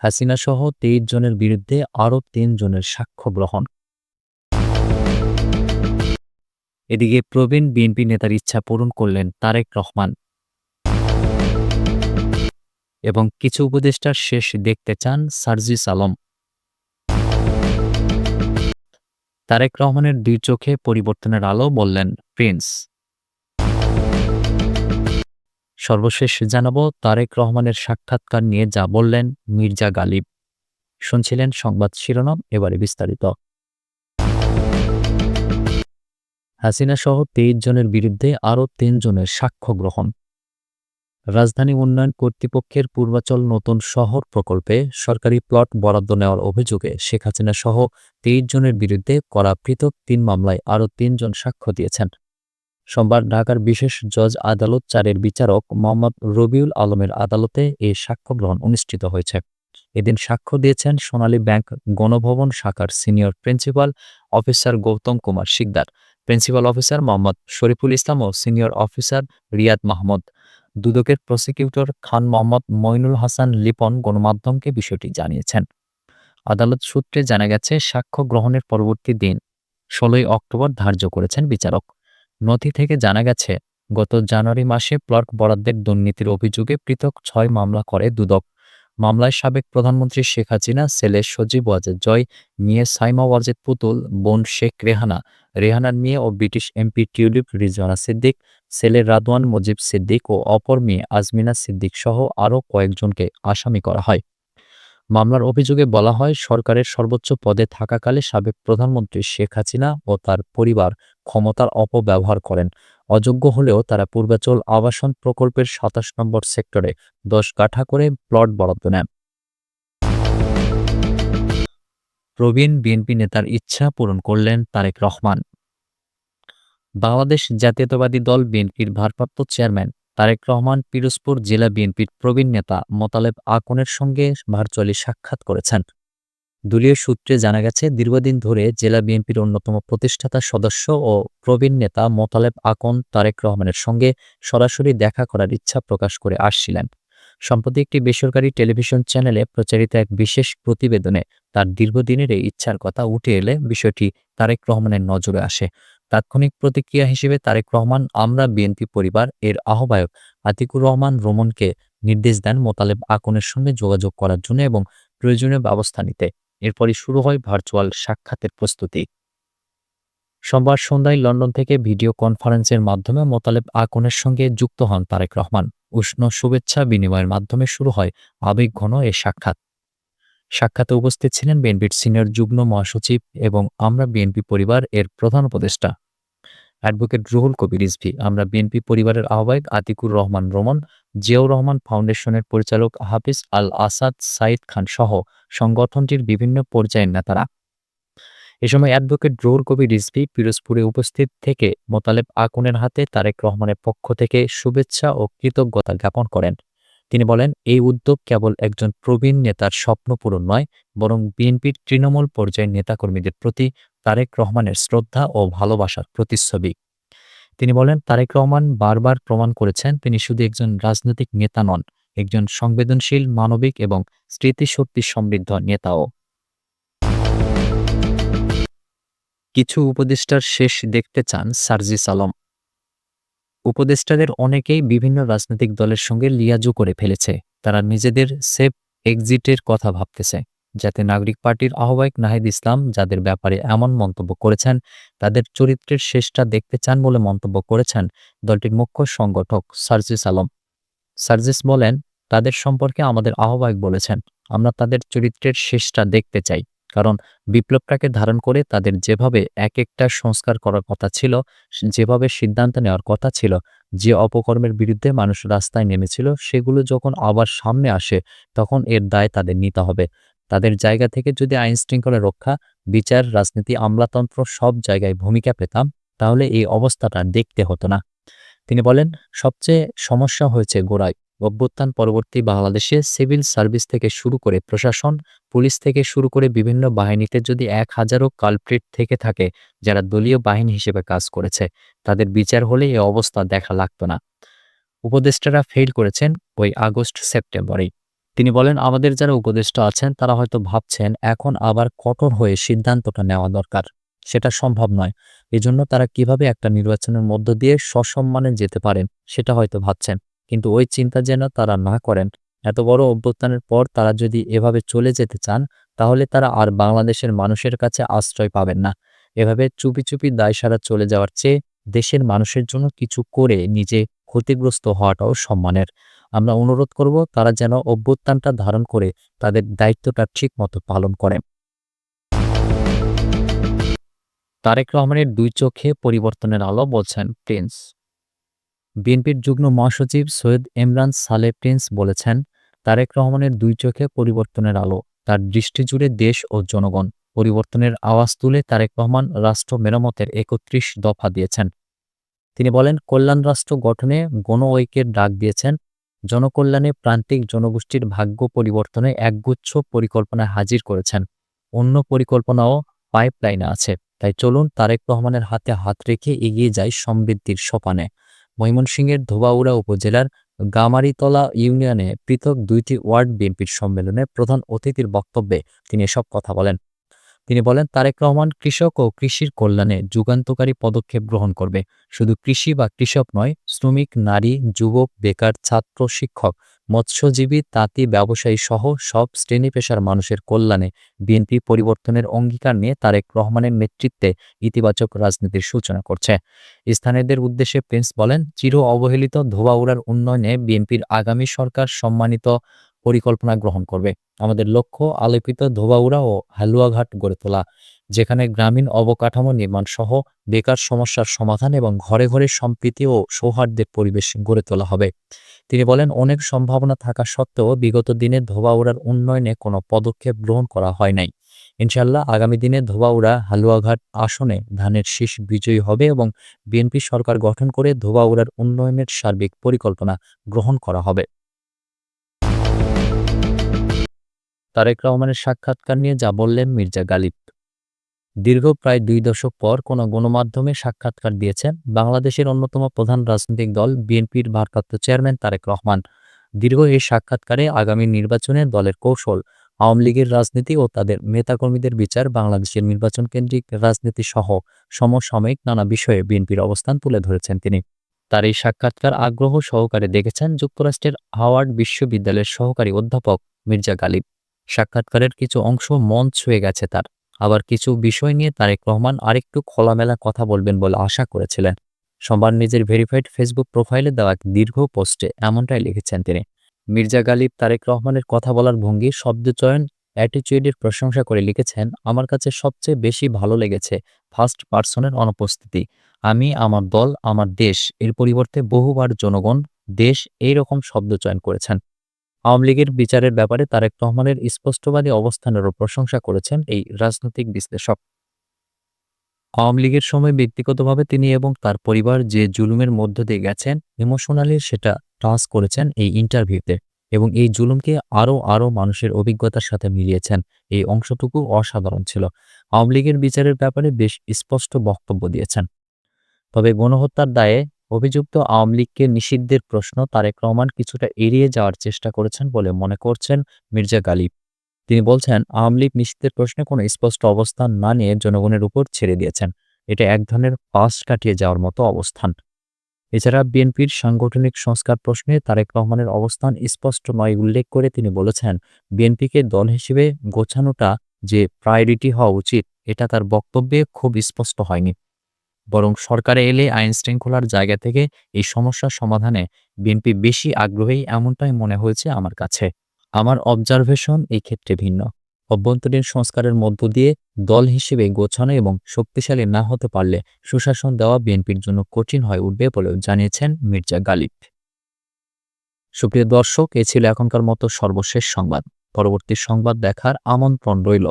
হাসিনা সহ তেইশ জনের বিরুদ্ধে আরও তিন জনের সাক্ষ্য গ্রহণ। এদিকে প্রবীণ বিএনপি নেতার ইচ্ছা পূরণ করলেন তারেক রহমান। এবং কিছু উপদেষ্টার শেষ দেখতে চান সার্জিস আলম। তারেক রহমানের দুই চোখে পরিবর্তনের আলো বললেন প্রিন্স। সর্বশেষ জানাব, তারেক রহমানের সাক্ষাৎকার নিয়ে যা বললেন মির্জা গালিব। শুনছিলেন সংবাদ শিরোনাম, এবারে বিস্তারিত। হাসিনা সহ তেইশ জনের বিরুদ্ধে আরও তিন জনের সাক্ষ্য গ্রহণ। রাজধানী উন্নয়ন কর্তৃপক্ষের পূর্বাচল নতুন শহর প্রকল্পে সরকারি প্লট বরাদ্দ নেওয়ার অভিযোগে শেখ হাসিনা সহ তেইশ জনের বিরুদ্ধে করা পৃথক তিন মামলায় আরও তিনজন সাক্ষ্য দিয়েছেন। সোমবার ঢাকার বিশেষ জজ আদালত চারের বিচারক মোহাম্মদ রবিউল আলমের আদালতে এই সাক্ষ্য গ্রহণ অনুষ্ঠিত হয়েছে। এদিন সাক্ষ্য দিয়েছেন সোনালী ব্যাংক গণভবন শাখার senior principal officer Gautam Kumar Sikdar, principal officer Mohammad Shariful Islam ও সিনিয়র অফিসার রিয়াদ মাহমুদ। দুদকের প্রসিকিউটর খান মোহাম্মদ মইনুল হাসান লিপন গণমাধ্যমকে বিষয়টি জানিয়েছেন। আদালত সূত্রে জানা গেছে, সাক্ষ্য গ্রহণের পরবর্তী দিন, ষোলোই অক্টোবর ধার্য করেছেন বিচারক। নথি থেকে জানা গেছে, গত জানুয়ারি মাসে প্লট বরাদ্দের দুর্নীতির অভিযোগে পৃথক ছয় মামলা করে দুদক। মামলায় সাবেক প্রধানমন্ত্রী শেখ হাসিনা, ছেলে সজীব ওয়াজেদ জয়, মেয়ে সাইমা ওয়াজেদ পুতুল, বোন শেখ রেহানা, রেহানার মেয়ে ও ব্রিটিশ এমপি টিউলিপ রিজওয়ানা সিদ্দিক, ছেলে রাদওয়ান মজিব সিদ্দিক ও অপর মেয়ে আজমিনা সিদ্দিক সহ আরও কয়েকজনকে আসামি করা হয়। মামলার অভিযোগে বলা হয়, সরকারের সর্বোচ্চ পদে থাকাকালে সাবেক প্রধানমন্ত্রী শেখ হাসিনা ও তার পরিবার ক্ষমতার অপব্যবহার করেন। অযোগ্য হলেও তারা পূর্বাচল আবাসন প্রকল্পের সাতাশ নম্বর সেক্টরে দশ কাঠা করে প্লট বরাদ্দ নেন। প্রবীণ বিএনপি নেতার ইচ্ছা পূরণ করলেন তারেক রহমান। বাংলাদেশ জাতীয়তাবাদী দল বিএনপির ভারপ্রাপ্ত চেয়ারম্যান তারেক রহমান পিরোজপুর জেলা বিএনপির প্রবীণ নেতা মোতালেব আকনের সঙ্গে ভার্চুয়ালি সাক্ষাৎ করেছেন। দলীয় সূত্রে জানা গেছে, দীর্ঘদিন ধরে জেলা বিএনপির অন্যতম প্রতিষ্ঠাতা সদস্য ও প্রবীণ নেতা মোতালেব আকন তারেক রহমানের সঙ্গে সরাসরি দেখা করার ইচ্ছা প্রকাশ করে আসছিলেন। সম্প্রতি একটি বেসরকারি টেলিভিশন চ্যানেলে প্রচারিত এক বিশেষ প্রতিবেদনে তার দীর্ঘদিনের এই ইচ্ছার কথা উঠে এলে বিষয়টি তারেক রহমানের নজরে আসে। তাৎক্ষণিক প্রতিক্রিয়া হিসেবে তারেক রহমান, আমরা বিএনপি পরিবার এর আহ্বায়ক আতিকুর রহমান রোমনকে নির্দেশ দেন মোতালেব আকনের সঙ্গে যোগাযোগ করার জন্য এবং প্রয়োজনীয় ব্যবস্থা নিতে। এরপরই শুরু হয় ভার্চুয়াল সাক্ষাতের প্রস্তুতি। সোমবার সন্ধ্যায় লন্ডন থেকে ভিডিও কনফারেন্সের মাধ্যমে মোতালেব আকনের সঙ্গে যুক্ত হন তারেক রহমান। উষ্ণ শুভেচ্ছা বিনিময়ের মাধ্যমে শুরু হয় আবেগঘন এ সাক্ষাৎ। সাক্ষাতে উপস্থিত ছিলেন বিএনপির সিনিয়র যুগ্ম মহাসচিব এবং আমরা বিএনপি পরিবার এর প্রধান উপদেষ্টা। অ্যাডভোকেট রুহুল কবির রিজভি, আমরা বিএনপি পরিবারের আহ্বায়ক আতিকুর রহমান রোমন, জিয়াউর রহমান ফাউন্ডেশনের পরিচালক হাফিজ আল আসাদ সাইদ খান সহ সংগঠনটির বিভিন্ন পর্যায়ের নেতারা। এ সময় অ্যাডভোকেট রুহুল কবির রিজভি পিরোজপুরে উপস্থিত থেকে মোতালেব আকুনের হাতে তারেক রহমানের পক্ষ থেকে শুভেচ্ছা ও কৃতজ্ঞতা জ্ঞাপন করেন। তিনি বলেন, এই উদ্যোগ কেবল একজন প্রবীণ নেতার স্বপ্ন পূরণ নয়, বরং বিএনপির তৃণমূল পর্যায়ের নেতাকর্মীদের প্রতি তারেক রহমানের শ্রদ্ধা ও ভালোবাসার প্রতিচ্ছবি। তিনি বলেন, তারেক রহমান বারবার প্রমাণ করেছেন তিনি শুধু একজন রাজনৈতিক নেতা নন, একজন সংবেদনশীল, মানবিক এবং স্মৃতিশক্তি সমৃদ্ধ নেতাও। কিছু উপদেষ্টার শেষ দেখতে চান সার্জিস আলম। উপদেষ্টাদের অনেকেই বিভিন্ন রাজনৈতিক দলের সঙ্গে লিয়াজু করে ফেলেছে। তারা নিজেদের সেফ এক্সিটের কথা ভাবতেছে, যাতে নাগরিক পার্টির আহ্বায়ক নাহিদ ইসলাম যাদের ব্যাপারে এমন মন্তব্য করেছেন, তাদের চরিত্রের শেষটা দেখতে চান বলে মন্তব্য করেছেন দলটির মুখ্য সংগঠক সার্জিস আলম। সার্জিস বলেন, তাদের সম্পর্কে আমাদের আহ্বায়ক বলেছেন, আমরা তাদের চরিত্রের শেষটা দেখতে চাই। কারণ বিপ্লবটাকে ধারণ করে তাদের যেভাবে এক একটা সংস্কার করার কথা ছিল, যেভাবে সিদ্ধান্ত নেওয়ার কথা ছিল, যে অপকর্মের বিরুদ্ধে মানুষ রাস্তায় নেমেছিল, সেগুলো যখন আবার সামনে আসে, তখন এর দায় তাদের নিতে হবে। তাদের জায়গা থেকে যদি আইন শৃঙ্খলা রক্ষা, বিচার, রাজনীতি, আমলাতন্ত্র সব জায়গায় ভূমিকা পেতাম, তাহলে এই অবস্থাটা দেখতে হতো না। তিনি বলেন, সবচেয়ে সমস্যা হয়েছে গোড়ায়। অভ্যুত্থান পরবর্তী বাংলাদেশে সিভিল সার্ভিস থেকে শুরু করে প্রশাসন, পুলিশ থেকে শুরু করে বিভিন্ন বাহিনীতে যদি এক হাজারও কালপ্রিট থেকে থাকে যারা দলীয় বাহিনী হিসেবে কাজ করেছে, তাদের বিচার হলে এই অবস্থা দেখা লাগতো না। উপদেষ্টারা ফেল করেছেন ওই আগস্ট সেপ্টেম্বরেই। তিনি বলেন, আমাদের যারা উপদেষ্টা আছেন, তারা হয়তো ভাবছেন এখন আবার কঠোর হয়ে সিদ্ধান্তটা নেওয়া দরকার। সেটা সম্ভব নয়। এজন্য তারা কীভাবে একটা নির্বাচনের মধ্য দিয়ে সসম্মানে যেতে পারেন, সেটা হয়তো ভাবছেন। কিন্তু ওই চিন্তা যেন তারা না করেন। এত বড় অভ্যুত্থানের পর তারা যদি এভাবে চলে যেতে চান, তাহলে তারা আর বাংলাদেশের মানুষের কাছে আশ্রয় পাবেন না। এভাবে চুপি চুপি দায় সারা চলে যাওয়ার চেয়ে দেশের মানুষের জন্য কিছু করে নিজে ক্ষতিগ্রস্ত হওয়াটাও সম্মানের। আমরা অনুরোধ করব, তারা যেন অভ্যুত্থানটা ধারণ করে তাদের দায়িত্বটা ঠিক মতো পালন করে তারেক রহমানের দুই চোখে পরিবর্তনের আলো বলছেন প্রিন্স। বিএনপির যুগ্ম মহাসচিব সৈয়দ ইমরান সালে প্রিন্স বলেছেন, তারেক রহমানের দুই চোখে পরিবর্তনের আলো, তার দৃষ্টি জুড়ে দেশ ও জনগণ। পরিবর্তনের আওয়াজ তুলে তারেক রহমান রাষ্ট্র মেরামতের একত্রিশ দফা দিয়েছেন। তিনি বলেন, কল্যাণ রাষ্ট্র গঠনে গণ ঐক্যের ডাক দিয়েছেন। জনকল্যাণে প্রান্তিক জনগোষ্ঠীর ভাগ্য পরিবর্তনে একগুচ্ছ পরিকল্পনা হাজির করেছেন। অন্য পরিকল্পনাও পাইপলাইনে আছে। তাই চলুন তারেক রহমানের হাতে হাত রেখে এগিয়ে যাই সমৃদ্ধির সোপানে। ময়মনসিংহের ধোবাউড়া উপজেলার গামারিতলা ইউনিয়নে পৃথক দুইটি ওয়ার্ড বিএনপির সম্মেলনে প্রধান অতিথির বক্তব্যে তিনি এসব কথা বলেন। তিনি বলেন, তারেক রহমান কৃষক ও কৃষির কল্যাণে যুগান্তকারী পদক্ষেপ গ্রহণ করবে। শুধু কৃষি বা কৃষক নয়, শ্রমিক, নারী, যুবক, বেকার, ছাত্র, শিক্ষক মৎস্যজীবী, তাঁতি, ব্যবসায়ী সহ সব শ্রেণি পেশার মানুষের কল্যাণে বিএনপি পরিবর্তনের অঙ্গীকার নিয়ে তারেক রহমানের নেতৃত্বে ইতিবাচক রাজনীতির সূচনা করছে। স্থানীয়দের উদ্দেশ্যে প্রিন্স বলেন, চির অবহেলিত ধোবাউড়ার উন্নয়নে বিএনপির আগামী সরকার সম্মানিত পরিকল্পনা গ্রহণ করবে। আমাদের লক্ষ্য আলোকিত ধোবাউড়া ও হালুয়াঘাট গড়ে তোলা। যেখানে গ্রামীণ অবকাঠামো নির্মাণ সহ বেকার সমস্যার সমাধান এবং ঘরে ঘরে সম্প্রীতি ও সৌহার্দ্যের পরিবেশ গড়ে তোলা হবে। তিনি বলেন, অনেক সম্ভাবনা থাকা সত্ত্বেও বিগত দিনে ধোবাউড়ার উন্নয়নে কোনো পদক্ষেপ গ্রহণ করা হয় নাই। ইনশাল্লাহ আগামী দিনে ধোবাউড়া হালুয়াঘাট আসনে ধানের শীষ বিজয়ী হবে এবং বিএনপি সরকার গঠন করে ধোবাউড়ার উন্নয়নের সার্বিক পরিকল্পনা গ্রহণ করা হবে। তারেক রহমানের সাক্ষাৎকার নিয়ে যা বললেন মির্জা গালিব। দীর্ঘ প্রায় দুই দশক পর কোনো গণমাধ্যমে সাক্ষাৎকার দিয়েছেন বাংলাদেশের অন্যতম প্রধান রাজনৈতিক দল বিএনপির ভারপ্রাপ্ত চেয়ারম্যান তারেক রহমান। দীর্ঘ এই সাক্ষাৎকারে আগামী নির্বাচনে দলের কৌশল, আওয়ামী লীগের রাজনীতি ও তাদের নেতাকর্মীদের বিচার, বাংলাদেশের নির্বাচন কেন্দ্রিক রাজনীতি সহ সমসাময়িক নানা বিষয়ে বিএনপির অবস্থান তুলে ধরেছেন তিনি। তার এই সাক্ষাৎকার আগ্রহ সহকারে দেখেছেন যুক্তরাষ্ট্রের হাওয়ার্ড বিশ্ববিদ্যালয়ের সহকারী অধ্যাপক মির্জা গালিব। সাক্ষাৎকারের কিছু অংশ মন ছুঁয়ে গেছে তার। আবার কিছু বিষয় নিয়ে তারেক রহমান আরেকটু খোলামেলা কথা বলবেন বলে আশা করেছিলেন। সোমবার নিজের ভেরিফাইড ফেসবুক প্রোফাইলে দেওয়া এক দীর্ঘ পোস্টে এমনটাই লিখেছেন তিনি। মির্জা গালিব তারেক রহমানের কথা বলার ভঙ্গি শব্দচয়ন অ্যাটিচিউডের প্রশংসা করে লিখেছেন, আমার কাছে সবচেয়ে বেশি ভালো লেগেছে ফার্স্ট পার্সনের অনুপস্থিতি। আমি, আমার দল, আমার দেশ, এর পরিবর্তে বহুবার জনগণ, দেশ এই রকম শব্দচয়ন করেছেন। আওয়ামী লীগের বিচারের ব্যাপারে তারেক রহমানের স্পষ্টবাদী অবস্থানেরও প্রশংসা করেছেন এই রাজনৈতিক বিশ্লেষক। আওয়ামী লীগের সময় ব্যক্তিগতভাবে তিনি এবং তার পরিবার যে জুলুমের মধ্য দিয়ে গেছেন, ইমোশনালি সেটা টাচ করেছেন এই ইন্টারভিউতে এবং এই জুলুমকে আরও আরও মানুষের অভিজ্ঞতার সাথে মিলিয়েছেন। এই অংশটুকু অসাধারণ ছিল। আওয়ামী লীগের বিচারের ব্যাপারে বেশ স্পষ্ট বক্তব্য দিয়েছেন। তবে গণহত্যার দায়ে অভিযুক্ত আওয়ামী লীগকে নিষিদ্ধের প্রশ্ন তারেক রহমান কিছুটা এড়িয়ে যাওয়ার চেষ্টা করেছেন বলে মনে করছেন মির্জা গালিব। তিনি বলছেন, আওয়ামী লীগ নিষিদ্ধের প্রশ্নে কোনো স্পষ্ট অবস্থান না নিয়ে জনগণের উপর ছেড়ে দিয়েছেন। এটা এক ধরনের পাশ কাটিয়ে যাওয়ার মতো অবস্থান। এছাড়া বিএনপির সাংগঠনিক সংস্কার প্রশ্নে তারেক রহমানের অবস্থান স্পষ্ট নয় উল্লেখ করে তিনি বলেছেন, বিএনপিকে দল হিসেবে গোছানোটা যে প্রায়োরিটি হওয়া উচিত, এটা তার বক্তব্যে খুব স্পষ্ট হয়নি। বরং সরকারে এলে আইন শৃঙ্খলার জায়গা থেকে এই সমস্যার সমাধানে বিএনপি বেশি আগ্রহী এমনটাই মনে হয়েছে আমার কাছে। আমার অবজারভেশন এই ক্ষেত্রে ভিন্ন। অভ্যন্তরীণ সংস্কারের মধ্য দিয়ে দল হিসেবে গোছানো এবং শক্তিশালী না হতে পারলে সুশাসন দেওয়া বিএনপির জন্য কঠিন হয়ে উঠবে বলেও জানিয়েছেন মির্জা গালিব। সুপ্রিয় দর্শক, এ ছিল এখনকার মতো সর্বশেষ সংবাদ। পরবর্তী সংবাদ দেখার আমন্ত্রণ রইল।